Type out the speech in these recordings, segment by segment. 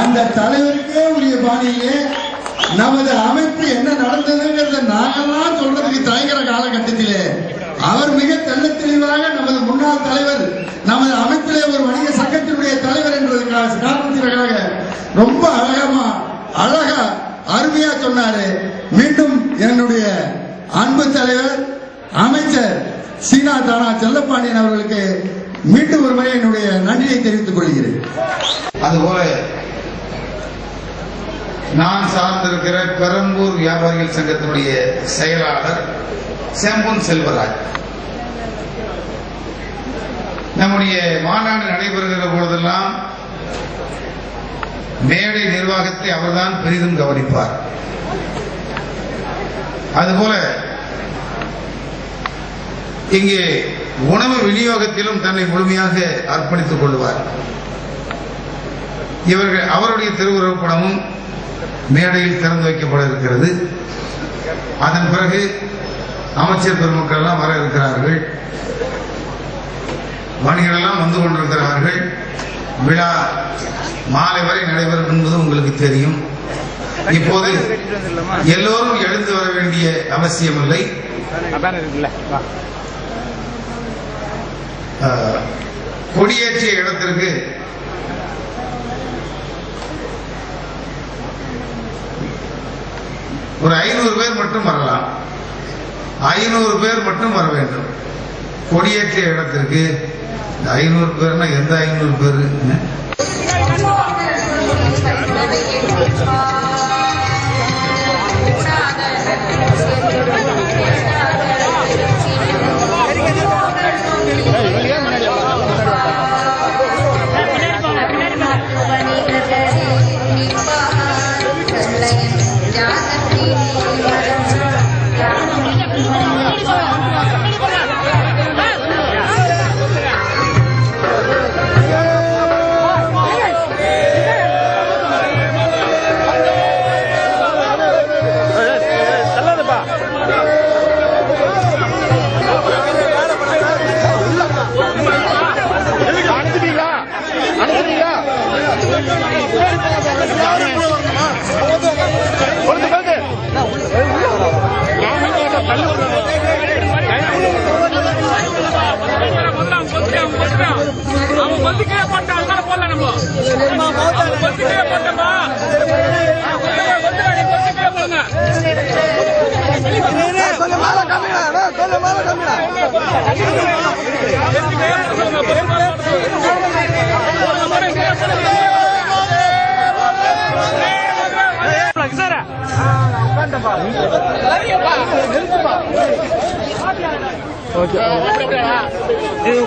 அந்த தலைவருக்கே உரிய பாணியிலே நமது அமைப்பு என்ன நடந்ததுங்கிறத நாங்கெல்லாம் சொல்றதுக்கு தயங்குற காலகட்டத்திலே. அவர் மிக தெள்ளத் தெளிவாக நமது முன்னாள் தலைவர் நமது அமைப்பிலே ஒரு வணிக சங்கத்தினுடைய தலைவர் என்பதற்காக காரணத்திற்காக ரொம்ப அழகமா அழகா அருமையா சொன்னாரு. மீண்டும் என்னுடைய அன்பு தலைவர் அமைச்சர் சீனா தானா செல்லப்பாண்டியன் அவர்களுக்கு மீண்டும் ஒரு முறை என்னுடைய நன்றியை தெரிவித்துக் கொள்கிறேன். அதுபோல நான் சார்ந்திருக்கிற பெரம்பூர் வியாபாரிகள் சங்கத்தினுடைய செயலாளர் செம்பொன் செல்வராஜ். நம்முடைய மாநாடு நடைபெறுகிற பொழுதெல்லாம் மேடை நிர்வாகத்தை அவர்தான் பெரிதும் கவனிப்பார். அதுபோல இங்கே உணவு விநியோகத்திலும் தன்னை முழுமையாக அர்ப்பணித்துக் கொள்வார். இவர்கள் அவருடைய திருவுருவப் படமும் மேடையில் திறந்து வைக்கப்பட இருக்கிறது. அதன் பிறகு அமைச்சர் பெருமக்கள் எல்லாம் வர இருக்கிறார்கள். வணிகர்கள் எல்லாம் வந்து கொண்டிருக்கிறார்கள். விழா மாலை வரை நடைபெறும் என்பது உங்களுக்கு தெரியும். இப்போது எல்லோரும் எழுந்து வர வேண்டிய அவசியமில்லை. இல்லை கொடியேற்றிய இடத்திற்கு ஒரு ஐநூறு பேர் மட்டும் வரலாம். ஐநூறு பேர் மட்டும் வர வேண்டும். கொடியேற்றிய இடத்திற்கு ஐநூறு பேர்னா எந்த ஐநூறு பேர்?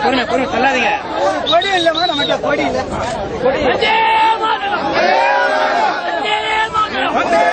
பொறுமை பொறுமை சொல்லாதீங்க கொடி இல்லம்மா நம்மகிட்ட கொடி இல்ல வந்தே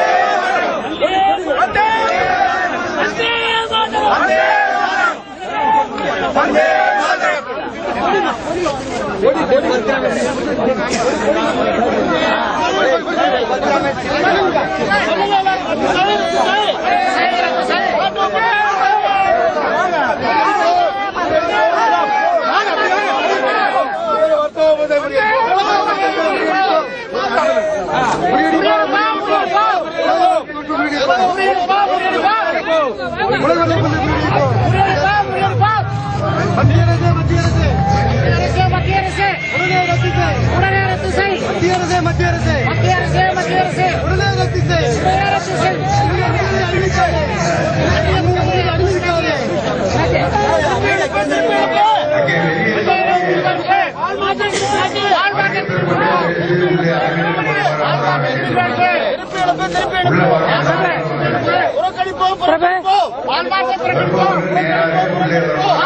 எதிர்ப்போம்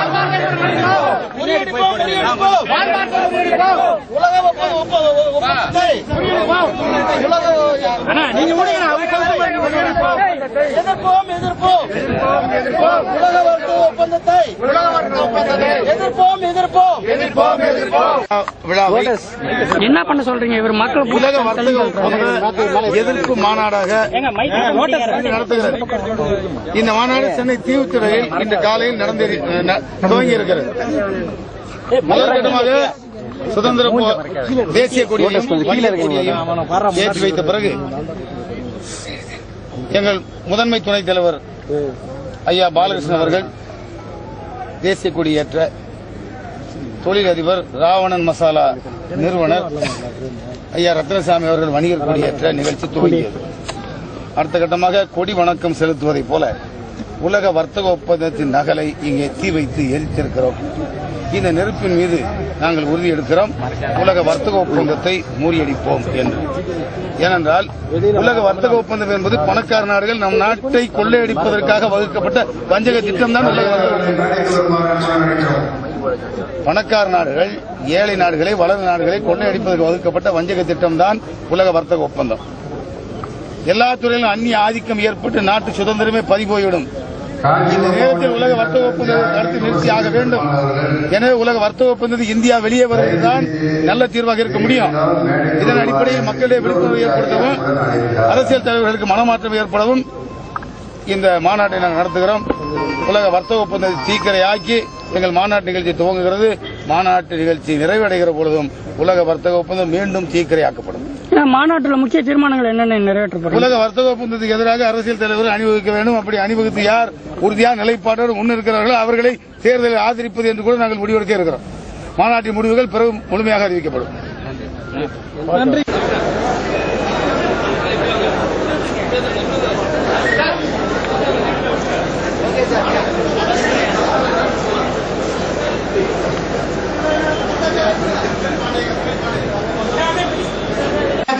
எதிர்ப்போம் எதிர்ப்போம். உலக வர்த்தக ஒப்பந்தத்தை. உலக வர்த்தக ஒப்பந்தத்தை. எதிர்ப்போம் எதிர்ப்போம். எதிர்ப்போம் எதிர்ப்போம். என்ன பண்ண சொல்றீங்க? இவர் மக்கள் உலக வர்த்தக எதிர்ப்பு மாநாடாக நடத்துகிறது இந்த மாநாடு சென்னை தீவுத்துறையில் இன்று காலையில் நடந்து துவங்கி இருக்கிறது முதற்கட்டமாக சுதந்திர போ- தேசிய கொடியையும் ஏற்றி வைத்த பிறகு எங்கள் முதன்மை துணைத் தலைவர் ஐயா பாலகிருஷ்ணன் அவர்கள் தேசிய கொடி ஏற்ற தொழிலதிபர் ராவணன் மசாலா நிறுவனர் ஐயா ரத்னசாமி அவர்கள் வணிகர் கொடியேற்ற நிகழ்ச்சி துவங்கியது. அடுத்த கட்டமாக கொடி வணக்கம் செலுத்துவதைப் போல உலக வர்த்தக ஒப்பந்தத்தின் நகலை இங்கே தீ வைத்து எரித்திருக்கிறோம். இந்த நெருப்பின் மீது நாங்கள் உறுதி எடுக்கிறோம். உலக வர்த்தக ஒப்பந்தத்தை முறியடிப்போம் என்று. ஏனென்றால் உலக வர்த்தக ஒப்பந்தம் என்பது பணக்கார நாடுகள் நம் நாட்டை கொள்ளையடிப்பதற்காக வகுக்கப்பட்ட வஞ்சக திட்டம் தான் உலக பணக்கார நாடுகள் ஏழை நாடுகளை வளர்ந்த நாடுகளை கொள்ளையடிப்பதற்கு வகுக்கப்பட்ட வஞ்சக திட்டம் தான் உலக வர்த்தக ஒப்பந்தம். எல்லா துறையிலும் அந்நிய ஆதிக்கம் ஏற்பட்டு நாட்டு சுதந்திரமே பறிபோய்விடும் இந்த நேரத்தில் உலக வர்த்தக ஒப்பந்தத்தை தடுத்து நிறுத்தி ஆக வேண்டும். எனவே உலக வர்த்தக ஒப்பந்தத்தில் இந்தியா வெளியே வருவதுதான் நல்ல தீர்வாக இருக்க முடியும். இதன் அடிப்படையில் மக்களிடையே விழிப்புணர்வு ஏற்படுத்தவும் அரசியல் தலைவர்களுக்கு மனமாற்றம் ஏற்படவும் இந்த மாநாட்டை நாங்கள் நடத்துகிறோம். உலக வர்த்தக ஒப்பந்தத்தை தீக்கிரையாக்கி எங்கள் மாநாட்டு நிகழ்ச்சி துவங்குகிறது. மாநாட்டு நிகழ்ச்சி நிறைவடைகிற பொழுதும் உலக வர்த்தக ஒப்பந்தம் மீண்டும் தீக்கிரையாக்கப்படும். ஏன்னா மாநாட்டில் முக்கிய தீர்மானங்கள் என்னென்ன நிறைவேற்றப்படும்? உலக வர்த்தக ஒப்பந்தத்துக்கு எதிராக அரசியல் தலைவர் அணிவகுக்க வேண்டும். அப்படி அணிவகுத்து யார் உறுதியான நிலைப்பாட்டோடு முன்னிருக்கிறார்களோ அவர்களை தேர்தலில் ஆதரிப்பது என்று கூட நாங்கள் முடிவெடுக்க இருக்கிறோம். மாநாட்டின் முடிவுகள் பிறகு முழுமையாக அறிவிக்கப்படும்.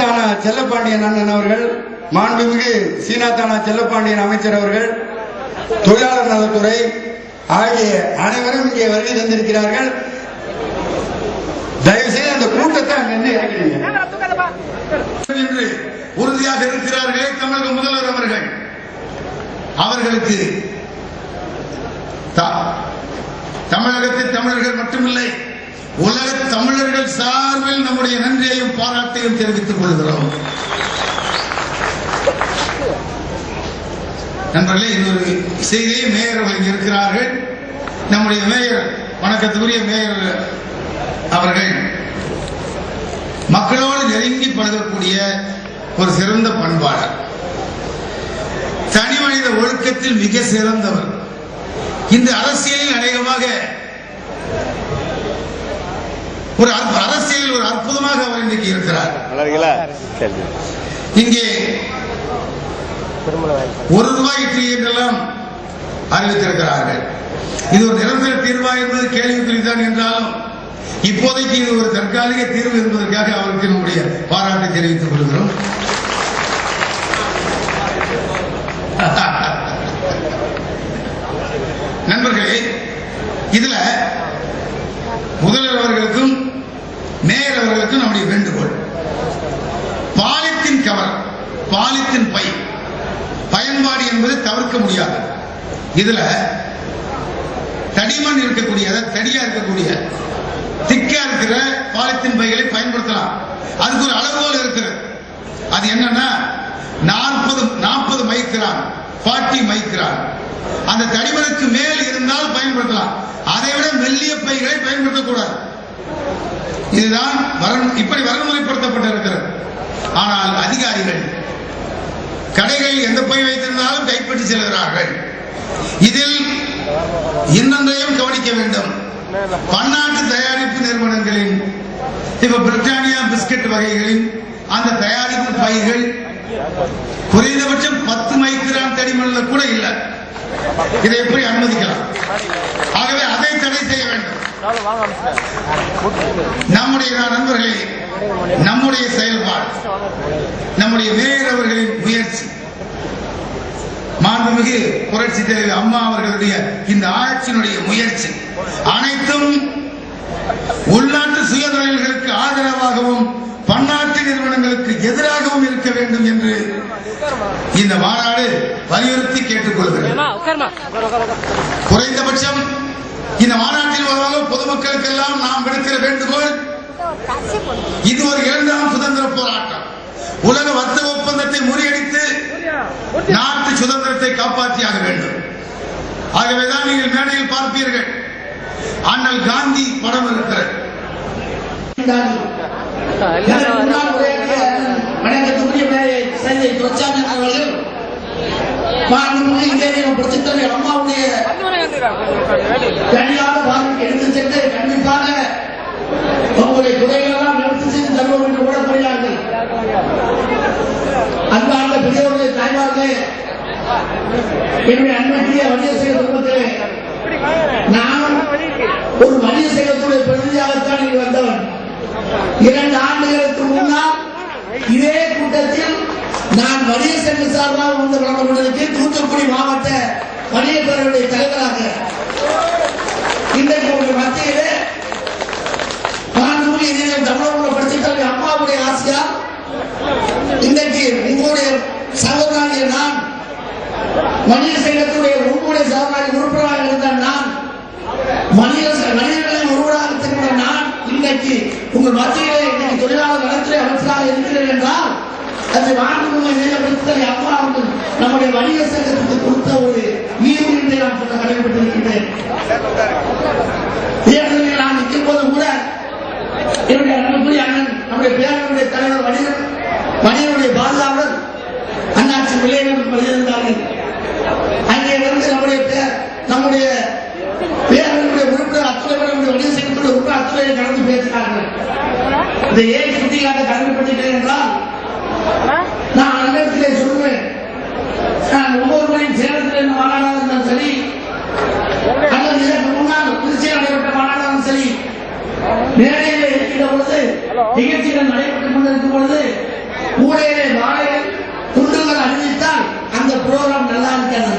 சீனாத்தானா செல்லப்பாண்டியன் அண்ணன் அவர்கள் மாண்புமிகு சீனாத்தானா செல்லப்பாண்டியன் அமைச்சர் அவர்கள் தொழிலாளர் நலத்துறை ஆகிய அனைவரும் இங்கே வருகை தந்திருக்கிறார்கள். தயவு செய்து அந்த கூட்டத்தை அங்கிருந்து என்று உறுதியாக இருக்கிறார்களே தமிழக முதல்வர் அவர்கள். அவர்களுக்கு தமிழகத்தில் தமிழர்கள் மட்டுமில்லை. உலக தமிழர்கள் சார்பில் நம்முடைய நன்றியையும் பாராட்டையும் தெரிவித்துக் கொள்கிறோம். நண்பர்களே இன்னொரு செய்தியை மேயர் அவர்கள் இருக்கிறார்கள். நம்முடைய மேயர் வணக்கத்துக்குரிய மேயர் அவர்கள். மக்களோடு நெருங்கி பழகக்கூடிய ஒரு சிறந்த பண்பாளர் தனி மனித ஒழுக்கத்தில் மிக சிறந்தவர். இந்த அரசியலில் அநேகமாக ஒரு அரசியலில் ஒரு அற்புதமாக அவர் இன்றைக்கு இருக்கிறார். இங்கே ஒரு ரூபாய் இட்லி என்றெல்லாம் அறிவித்திருக்கிறார்கள். இது ஒரு நிரந்தர தீர்வா என்பது கேள்விக்குறிதான் என்றாலும் இப்போதைக்கு இது ஒரு தற்காலிக தீர்வு என்பதற்காக அவருக்கு நம்முடைய பாராட்டை தெரிவித்துக் கொள்கிறோம் நண்பர்களே இதுல முதல்வர் அவர்களுக்கும் அவர்களுக்கு நம்முடைய வேண்டுகோள். பாலித்தின் கவர் பாலித்தின் பை. பயன்பாடு என்பது தவிர்க்க முடியாது. இதுல தடிமண் இருக்கக்கூடிய அதாவது தடியா இருக்கக்கூடிய திக்கா இருக்கிற பாலித்தீன் பைகளை பயன்படுத்தலாம். அதுக்கு ஒரு அளவுகோல் இருக்கிறது. அது என்னன்னா நாற்பது நாற்பது மைக்ரான் ஃபார்ட்டி மைக்ரான். அந்த தடிமனுக்கு மேல் இருந்தால் பயன்படுத்தலாம். அதை விட மெல்லிய பைகளை பயன்படுத்தக்கூடாது. இதுதான் வரன் இப்படி வரன்முறைப்படுத்தப்பட்டிருக்கிறது ஆனால் அதிகாரிகள் கடைகளில் எந்த பை வைத்திருந்தாலும் கைப்பற்றி செல்கிறார்கள். இதில் இன்னொன்றையும் கவனிக்க வேண்டும். பன்னாட்டு தயாரிப்பு நிறுவனங்களின் இப்ப பிரிட்டானியா பிஸ்கட் வகைகளின் அந்த தயாரிப்பு பைகள் குறைந்தபட்சம் பத்து மைக்ரான் தடிமன்ல கூட இல்லை. இதை எப்படி அனுமதிக்கலாம்? ஆகவே அதை தடை செய்ய வேண்டும். நம்முடைய நண்பர்களே நம்முடைய செயல்பாடு நம்முடைய மேயர் அவர்களின் முயற்சி. மாண்புமிகு புரட்சி தலைவர் அம்மா அவர்களுடைய இந்த ஆட்சியினுடைய முயற்சி. அனைத்தும் உள்நாட்டு சுயதொழில்களுக்கு ஆதரவாகவும் பன்னாட்டு நிறுவனங்களுக்கு எதிராகவும் இருக்க வேண்டும் என்று இந்த மாநாடு வலியுறுத்தி கேட்டுக்கொள்கிறது குறைந்தபட்சம் இந்த மாநாட்டில் வருவாங்க பொதுமக்களுக்கெல்லாம் நாம் விடுக்கிற வேண்டுகோள் இது ஒரு இரண்டாம் சுதந்திர போராட்டம். உலக வர்த்தக ஒப்பந்தத்தை முறியடித்து நாட்டு சுதந்திரத்தை காப்பாற்றியாக வேண்டும். ஆகவேதான் நீங்கள் மேடையில் பார்ப்பீர்கள். அண்ணல் காந்தி படம் இருக்கிறது. வணக்கத்துக்குரிய அவர்கள் மாண்புமிகு இந்திய பிரச்சித்தலை அம்மாவுடைய தனியாக பார்வைக்கு எடுத்து சென்று கண்டிப்பாக உங்களுடைய துறைகளெல்லாம் நிவர்த்தி செய்து தருவோம் என்று கூட கூறினார்கள். அன்பார்ந்த பெரியவர்களே தாய்மார்களே என்னுடைய அன்புக்குரிய வணிக செய்த குடும்பத்திலே நான் ஒரு வணிக பிரதிநிதியாகத்தான் இங்கு வந்தவன். இரண்டு ஆண்டுகளுக்கு முன்னால் இதே கூட்டத்தில் நான் வணிக சங்க சார்பாக வந்து வழங்க கொண்டிருக்கேன் தூத்துக்குடி மாவட்ட வணிக பேரவையுடைய தலைவராக இன்றைக்கு உங்கள் மத்தியிலே மாண்புமிகு இளைஞர் தமிழக படித்த அம்மாவுடைய ஆசையால் இன்றைக்கு உங்களுடைய சகோதராகிய நான் வணிக சங்கத்துடைய உங்களுடைய சகோதரி உறுப்பினராக இருந்த நான் மனித மனிதர்களின் ஒருவராக திரும்ப நான் இன்றைக்கு உங்கள் மத்தியிலே இன்னைக்கு தொழிலாளர் நலத்துறை அமைச்சராக இருக்கிறேன் என்றால் அது மாண்புமிகு நிலையப்படுத்தலை அம்மா அவர்கள் நம்முடைய வணிக சங்கத்துக்கு கொடுத்த ஒரு ஈவு என்று நான் சொல்ல கடமைப்பட்டிருக்கின்றேன் தேர்தலில் நான் நிற்கும் போது கூட என்னுடைய அன்புக்குரிய அண்ணன் நம்முடைய பேரனுடைய தலைவர் வணிகர் வணிகருடைய பாதுகாவலர் அண்ணாச்சி விளையாட்டு வருகிறார்கள் அங்கே வந்து நம்முடைய பேர் நம்முடைய பேரனுடைய உறுப்பினர் அத்துறை வணிக சங்கத்துடைய உறுப்பினர் அத்துறையை கலந்து பேசினார்கள். இதை ஏன் சுட்டிக்காட்ட கடமைப்பட்டிருக்கிறேன் என்றால் நான் அன்னத்திலே சொல்லுவேன் நான் ஒவ்வொரு முறையும் சேலத்தில் இருந்த மாநாடாக இருந்தாலும் சரி அல்லது இதற்கு முன்னால் திருச்சியில் நடைபெற்ற மாநாடாலும் சரி மேடையில் இருக்கின்ற பொழுது நிகழ்ச்சிகள் நடைபெற்றுக் கொண்டிருக்கும் பொழுது கூடையிலே வாழை துண்டுகள் அறிவித்தால் அந்த புரோகிராம் நல்லா இருக்காது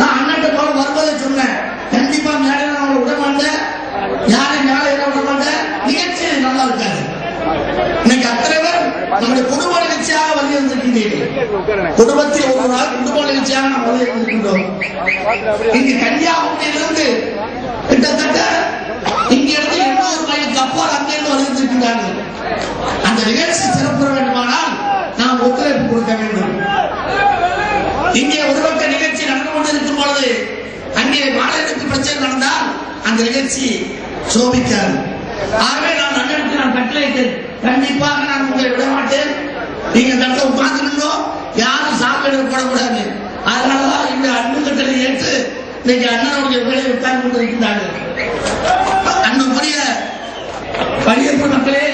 நான் அண்ணன் போல வருவதை சொன்னேன் கண்டிப்பா மேடையில் நான் அவங்களை விட மாட்டேன் யாரையும் மேலே ஏற விட மாட்டேன் நிகழ்ச்சி நல்லா இருக்காது இன்னைக்கு அத்தனை பேர் நம்முடைய குடும்ப நிகழ்ச்சியாக வலியுறுத்திருக்கின்றீர்கள் குடும்பத்தில் ஒரு நாள் குடும்ப நிகழ்ச்சியாக நாம் வலியுறுத்திருக்கின்றோம் இங்கு கன்னியாகுமரியிலிருந்து கிட்டத்தட்ட இங்கிருந்து எண்ணூறு மைலுக்கு அப்பால் அங்கிருந்து வருகின்றிருக்கிறார்கள் அந்த நிகழ்ச்சி சிறப்புற வேண்டுமானால் நாம் ஒத்துழைப்பு கொடுக்க வேண்டும். இங்கே ஒரு பக்க நிகழ்ச்சி நடந்து கொண்டிருக்கும் பொழுது அங்கே மாநிலத்துக்கு பிரச்சனை நடந்தால் அந்த நிகழ்ச்சி சோபிக்காது. ஆகவே நான் அண்ணனுக்கு நான் கட்டளையிட்டேன். கண்டிப்பாக நான் உங்களை விட மாட்டேன் நீங்க இந்த இடத்துல உட்கார்ந்துருந்தோ யாரும் சாப்பிட போடக்கூடாது. அதனாலதான் இந்த அன்பு கட்டளை ஏற்று இன்னைக்கு அண்ணனுடைய வேலை உட்கார்ந்து கொண்டிருக்கிறார்கள் அன்புக்குரிய பணியப்பு மக்களே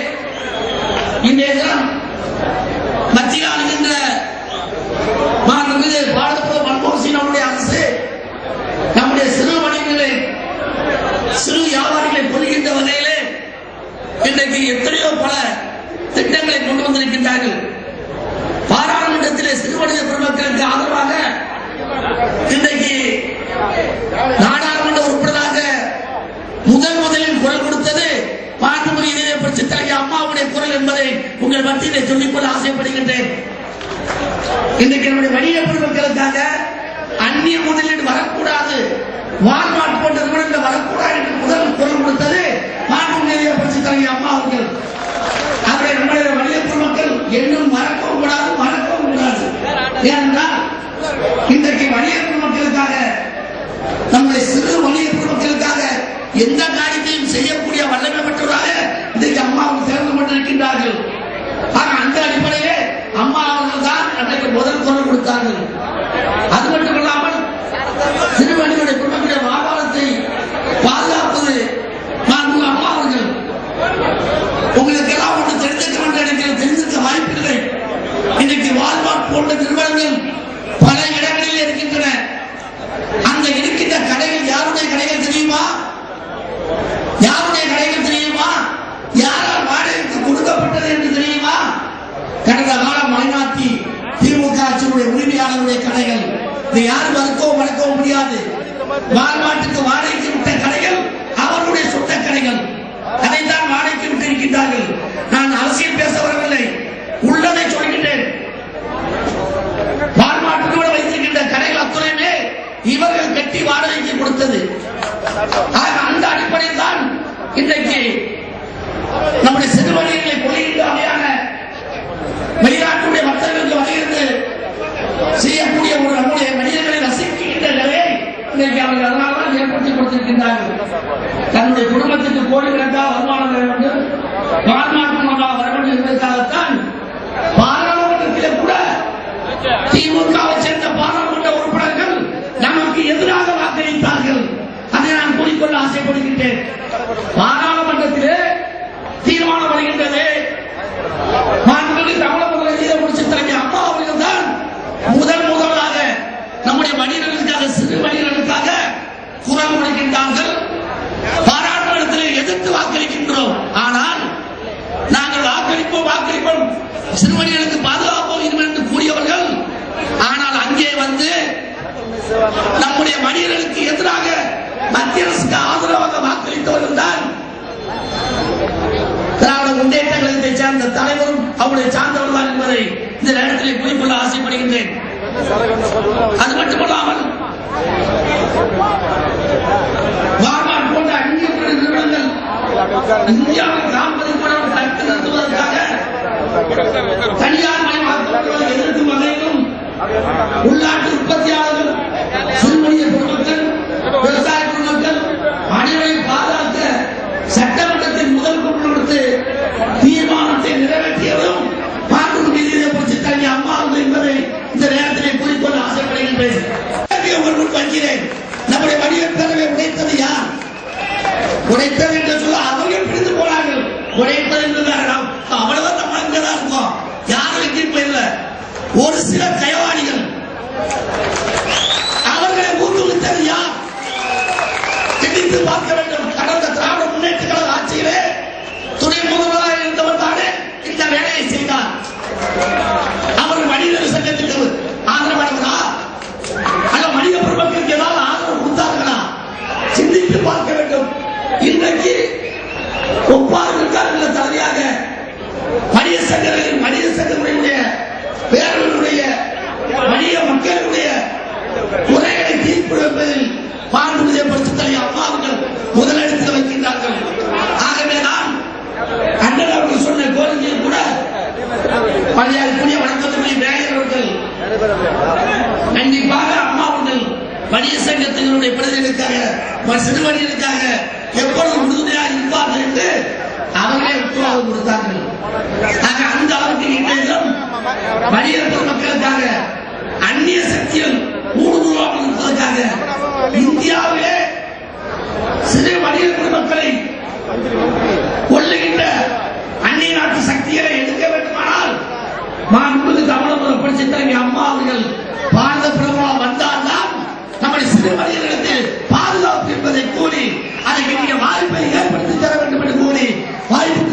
இன்றைய தினம் மத்தியில் ஆளுகின்ற மாண்புமிகு பாரத மன்மோகன் சிங் நம்முடைய அரசு நம்முடைய சிறு வணிகங்களை சிறு வியாபாரிகளை புரிகின்ற வகையிலே இன்றைக்கு எத்தனையோ பல திட்டங்களை கொண்டு வந்திருக்கின்றார்கள். பாராளுமன்றத்திலே சிறு வணிக பெருமக்களுக்கு ஆதரவாக இன்றைக்கு நாடாளுமன்ற உறுப்பினராக முதல் முதலில் குரல் கொடுத்தது மாண்புமிகு இதய புரட்சி தலைவர் அம்மாவுடைய குரல் என்பதை உங்கள் மத்தியிலே சொல்லிக்கொள்ள ஆசைப்படுகின்றேன். இன்றைக்கு நம்முடைய வணிக பெருமக்களுக்காக அந்நிய முதலீடு வரக்கூடாது. வால்மார்ட் போன்ற நிறுவனங்கள் வரக்கூடாது என்று முதல் குரல் கொடுத்தது மாண்புமிகு புரட்சி தலைவர் அம்மா அவர்கள். அவரை நம்முடைய வணிக பெருமக்கள் என்னும் மறக்கவும் கூடாது. ஏனென்றால் இன்றைக்கு வணிக மக்களுக்காக நம்முடைய சிறு வணிக மக்களுக்காக எந்த காரியத்தையும் செய்யக்கூடிய வல்லமை பெற்றவராக இன்றைக்கு அம்மா அவர்கள் சேர்ந்து கொண்டிருக்கின்றார்கள் ஆனால் அந்த அடிப்படையிலே அம்மா அவர்கள் தான் அன்றைக்கு முதல் குரல் கொடுத்தார்கள். அது மட்டுமல்லாமல் சிறுவணிகளுடைய குடும்பத்துடைய வியாபாரத்தை பாதுகாப்பது நான் அம்மா அவர்கள். உங்களுக்கு எல்லாம் ஒன்று தெரிஞ்சுக்க வேண்டும் எனக்கு தெரிஞ்சுக்க வாய்ப்பில்லை இன்னைக்கு வால்மார்ட் போன்ற நிறுவனங்கள் பல இடங்களில் இருக்கின்றன. அங்க இருக்கின்ற கடைகள் யாருடைய கடைகள் தெரியுமா? யாருடைய கடைகள் தெரியுமா? யாரால் வாடகைக்கு கொடுக்கப்பட்டது என்று தெரியுமா? கடந்த காலம் மலைநாட்டி திமுக ஆட்சியுடைய உரிமையாளருடைய கடைகள். இதை யாரும் மறுக்கவும் மறக்கவும் முடியாது. வால்மாட்டுக்கு வாடகை விட்ட கடைகள் அவருடைய சொந்த கடைகள் அதைத்தான் வாடகைக்கு விட்டு இருக்கின்றார்கள் நான் அரசியல் பேச வரவில்லை உள்ளதை சொல்கின்றேன் வால்மாட்டுக்கு கூட வைத்திருக்கின்ற கடைகள் அத்துறையுமே இவர்கள் கட்டி வாடகைக்கு கொடுத்தது. அந்த அடிப்படையில் தான் இன்றைக்கு நம்முடைய சிறு வணிகர்களை பொழிகின்ற வகையான வெளிநாட்டுடைய வர்த்தகர்களுக்கு வருகிறது செய்யக்கூடிய ஒரு நம்முடைய மனிதர்களை ரசிக்கின்ற நிலையை இன்றைக்கு அவர்கள் அதனால்தான் ஏற்படுத்தி கொடுத்திருக்கின்றார்கள் தன்னுடைய குடும்பத்துக்கு கோடி கணக்காக வருமானம் வர வேண்டும் வாழ்நாட்டு மூலமாக வர வேண்டும் என்பதற்காகத்தான் பாராளுமன்றத்திலே கூட திமுகவை சேர்ந்த பாராளுமன்ற உறுப்பினர்கள் நமக்கு எதிராக வாக்களித்தார்கள் அதை நான் கூறிக்கொள்ள ஆசைப்படுகின்றேன் பாராளுமன்றத்திலே தீர்மானம் வருகின்றது மாண்புமிகு தமிழக முதலமைச்சர் முடிச்சு தலைமை அம்மா அவர்கள் தான் முதல் முதலாக நம்முடைய மனிதர்களுக்காக சிறு மனிதர்களுக்காக குரல் கொடுக்கின்றார்கள் பாராளுமன்றத்தில் எதிர்த்து வாக்களிக்கின்றோம் ஆனால் நாங்கள் வாக்களிப்போம் வாக்களிப்போம் சிறுவர்களுக்கு பாதுகாப்போம் இனிமேல் என்று கூறியவர்கள் ஆனால் அங்கே வந்து நம்முடைய மனிதர்களுக்கு எதிராக மத்திய அரசுக்கு ஆதரவாக வாக்களித்தவர்கள் தான் திராவிட முன்னேற்ற கழகத்தை சேர்ந்த தலைவரும் அவருடைய சார்ந்தவர் தான் என்பதை இந்த நேரத்தில் குறிப்பிட ஆசைப்படுகின்றேன். அது மட்டுமல்லாமல் வால்மார்ட் போன்ற அந்நிய நிறுவனங்கள் இந்தியாவில் கூட தடுத்து நிறுத்துவதற்காக தனியார் மயமாக்குவதை எதிர்க்கும் வகையிலும் உள்நாட்டு உற்பத்தியாளர்கள் சிறுமணிய பொதுமக்கள் விவசாய பொதுமக்கள் அனைவரை பாதுகாக்க சட்டமன்றத்தின் முதல் கூட்டம் கொடுத்து ஆசைப்படுகின்றேன் ஒரு முன் வைக்கிறேன் நம்முடைய வடிவம் தலைவை உடைத்தது யார் உடைத்தது என்று சொல்ல அவர்கள் பிரிந்து போனார்கள் உடைத்தது என்று நாம் அவ்வளவுதான் நம்ம அங்கதான் இருக்கோம் யாரும் எங்கேயும் போயிடல ஒரு சில கயவாணிகள் அவர்களை ஊக்குவித்தது யார் சிந்தித்து பார்க்க வேண்டும் கடந்த திராவிட முன்னேற்ற கழக ஆட்சியிலே துணை முதல்வராக இருந்தவர் தானே இந்த வேலையை செய்தார் அவர் மனிதர் சங்கத்துக்கு ஆதரவானவரா அல்ல மனித பெருமக்களுக்கு ஏதாவது ஆதரவு கொடுத்தார்களா சிந்தித்து பார்க்க வேண்டும் இன்றைக்கு ஒப்பாறு இருக்கார்கள் தலையாக மனித சங்கங்களின் மனித சங்கங்களுடைய பேரர்களுடைய மனித மக்களுடைய குறைகளை தீர்ப்பு என்பதில் பாடுபடிய பட்சத்தை அம்மாவுகள் முதலிடத்தில் வைக்கின்றார்கள். ஆகவே நான் அண்ணன் அவர்கள் சொன்ன கோரிக்கையை கூட மரியாதைக்குரிய வணக்கத்துக்குரிய மேயர் அவர்கள் கண்டிப்பாக அம்மா அவர்கள் வணிக சங்கத்தினுடைய பிரதிகளுக்காக சிறுவணிகளுக்காக எப்பொழுது உறுதுணையாக இருப்பார்கள் என்று அவர்களே உத்தரவு கொடுத்தார்கள். ஆக அந்த அளவுக்கு இன்றைய தினம் மக்களுக்காக அந்நிய சக்திகள் ஊடுருவாமல் இருப்பதற்காக இந்தியாவிலே சிறு வணிக மக்களை கொள்ளுகின்ற அந்நிய நாட்டு சக்திகளை எடுக்க வேண்டுமானால் மாண்புமிகு தமிழக புரட்சி தலைவி அம்மா அவர்கள் பாரத பிரதமராக வந்தால்தான் நம்முடைய சிறு வணிகர்களுக்கு அதற்கு நீங்க வாய்ப்பை ஏற்படுத்தி தர வேண்டும் என்று கூறி வாய்ப்பு